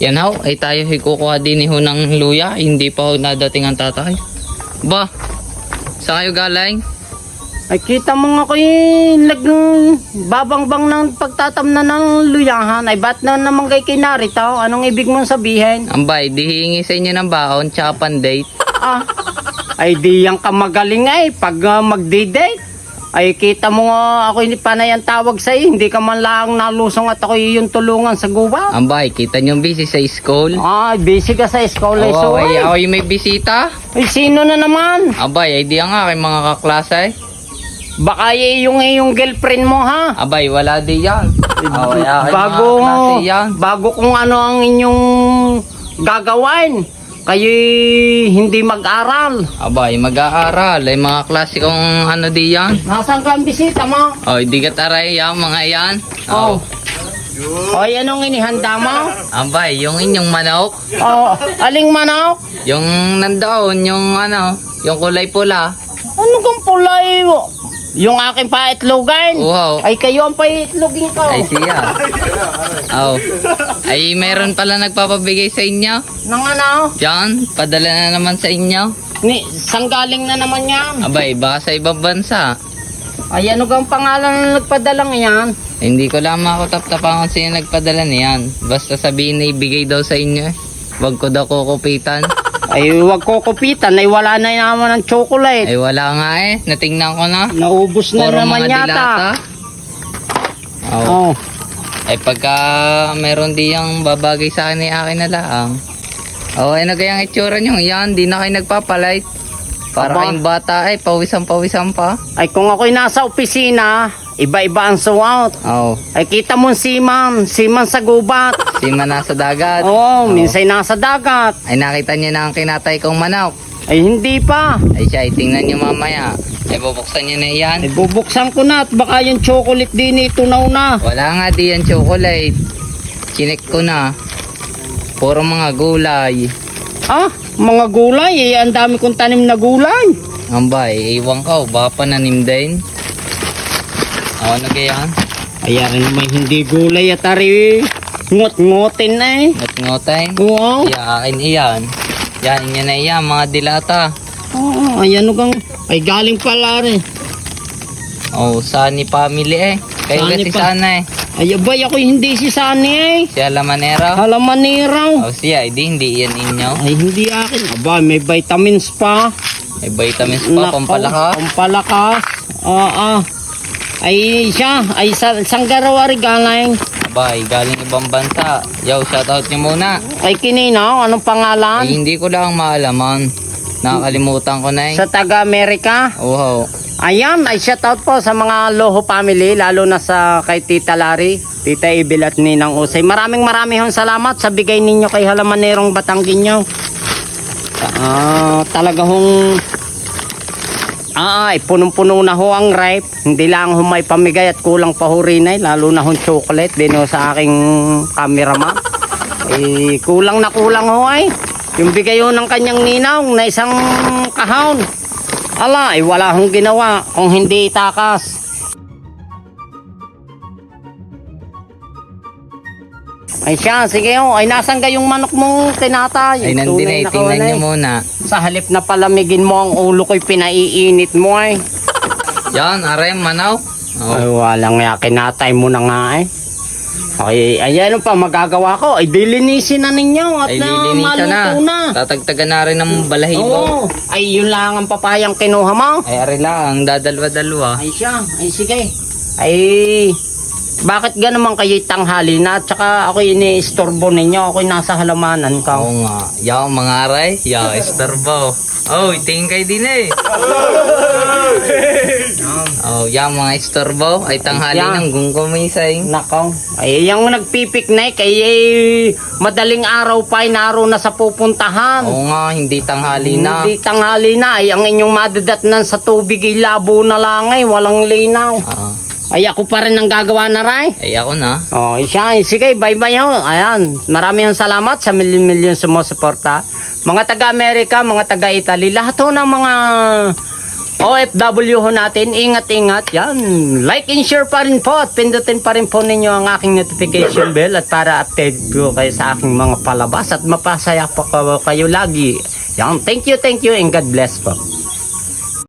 Yan ho, ay tayo ay kukuha din ho ng luya. Hindi pa ho nadating ang tatay. Ba, saan kayo galing? Ay kita mo nga ko yung lag, babangbang ng pagtatamna ng luyahan. Ay ba't na naman kay kinarito? Anong ibig mong sabihin? Ambay, di hihingi sa inyo ng baon, tsaka pandate. Ah, ay di yan ka magaling ay pag uh, magdi-date. Ay kita mo nga ako hindi pa na yan tawag sa hindi ka man lang nalusong at ako yung tulungan sa guba. Ambay, kita nyo busy sa school. Ay, busy ka sa school ay Oo, so ay ay. yung may bisita. Ay, sino na naman? Abay, ay di ang aking mga kaklase. Baka y- yung yung girlfriend mo ha? Abay, wala di yan. Oh, ay aking bago, mga klase yan. bago kung ano ang inyong gagawin. Kayo hindi mag-aral. Abay, mag-aaral. Ay mga klase kong ano di yan. Nasaan ka ang bisita mo? Oh, di ka taray yan, mga yan. Oh. Oh. O, anong inihanda mo? Abay, yung inyong manok. Oh, aling manok? Yung nandoon, yung ano, yung kulay pula. Ano kang pulay mo? Yung aking paitlogan. Wow. Ay, kayo ang paitlogin ko. Ay siya. Oh. Ay meron pala nagpapabigay sa inyo. Nang ano? Yan, padala na naman sa inyo. Ni, sanggaling na naman yan. Abay, baka sa ibang bansa. Ay, ano kang pangalan na nagpadalang yan? Hindi ko lang makutap-tapan kung sino nagpadala niyan. Basta sabihin na ibigay daw sa inyo eh. Huwag ko daw kukupitan. Ay, wag ko kupitan. Ay, wala na naman ng chocolate. Ay wala nga eh. Natingnan ko na. Naubos na Puro naman mga yata. dilata. Oh. Oh. Ay pagka meron di yung babagay sa akin, ay akin na lang. Oh, ano kayang itsura nyo? Yan, di na kayo nagpapalight. Para Aba. kayong bata ay pawisan-pawisan pa. Ay, kung ako'y nasa opisina, iba-iba ang suot. Oh, Ay, kita mo si Ma'am, si Ma'am sa gubat. si nasa dagat. Oo, minsan nasa dagat. Ay nakita niyo na ang kinatay kong manok. Ay, hindi pa. Ay siya, ay tingnan niyo mamaya. Ay bubuksan niyo na yan. Ay, bubuksan ko na at baka yung chocolate din ito na una. Wala nga di yan chocolate. Chinek ko na. Puro mga gulay. Ah, mga gulay. Eh, ang dami kong tanim na gulay. Ambay, iwan ko. Baka pananim din. O, ano kaya? Ay, rin naman hindi gulay at ari ngot-ngotin na eh. Ngot-ngotay. Oo. Iya, akin iyan. Yan, inyo na iyan, mga dilata. Oo, ay ano kang... Ay, galing pala rin. Oh, Sunny family eh. Kayo Sunny kasi pa. sana eh. Ay, abay, ako hindi si Sunny eh. Siya lamanero. Halaman ni raw. Oh, siya, hindi, hindi yan inyo. Ay, hindi akin. Aba, may vitamins pa. May vitamins pa, pampalakas. Pampalakas. Oo. Ay, siya. Ay, sa, sang garawari galing. Abay, galing ibang bansa. Yo, shoutout niyo muna. Ay, kinino. Anong Ay, pangalan? hindi ko lang maalaman. Nakakalimutan ko na eh. Sa taga-Amerika. Wow. Ayan, ay shoutout po sa mga Loho family, lalo na sa kay Tita Lari, Tita Ibil at Ninang Usay. Maraming maraming salamat sa bigay ninyo kay Halamanerong Batanggin nyo. Ah, talaga hong Ay punong-puno na ho ang ripe. Hindi lang ho may pamigay at kulang pa ho rin ay, lalo na hong chocolate din ho sa aking cameraman. eh, kulang na kulang ho ay. Yung bigay ho ng kanyang ninang na isang kahon. Ala, ay wala hong ginawa kung hindi itakas. Ay siya, sige ho. Ay nasan kayong manok mong tinatay? Ay, nandun eh. na Tingnan niyo muna. Sa halip na palamigin mo ang ulo ko'y pinaiinit mo ay. Yan, are, manaw. Oh. Ay walang ya, kinatay mo na nga eh. Ay, ay ano pa magagawa ko? Ay dilinisin na ninyo at Ay, na lilinisan na. maluto na. Tatagtagan na rin ng balahibo. Oo. Ay yun lang ang papayang kinuha mo. Ay, are lang. Dadalwa-dalwa. Ay siya, ay sige. Ay, bakit gano'n kayo tanghali na at saka ako ini-istorbo ninyo, ako'y nasa halamanan ka. Oo nga. Yaw, mga aray. Yaw, estorbo. Oh, tingin kayo din eh. Oh, yaw, mga estorbo. Ay, tanghali Yan. ng gungkumisay. Nakaw. Ay, yung nagpipiknik, ay, ay madaling araw pa, ay naroon na sa pupuntahan. Oo nga, hindi tanghali na. Hindi tanghali na, ay ang inyong madadatnan sa tubig ay labo na lang ay, walang linaw. Ah, Ay, ako pa rin ang gagawa na rin. ay, ako na. Oh, siya, sige, bye-bye ho. Ayan, maraming salamat sa milyon-milyon sumusuporta. Mga taga-Amerika, mga taga-Italy, lahat ho ng mga OFW ho natin, ingat-ingat. Yan, like and share pa rin po at pindutin pa rin po ninyo ang aking notification bell at para update po kayo sa aking mga palabas at mapasaya po kayo lagi. Yan, thank you, thank you and God bless po.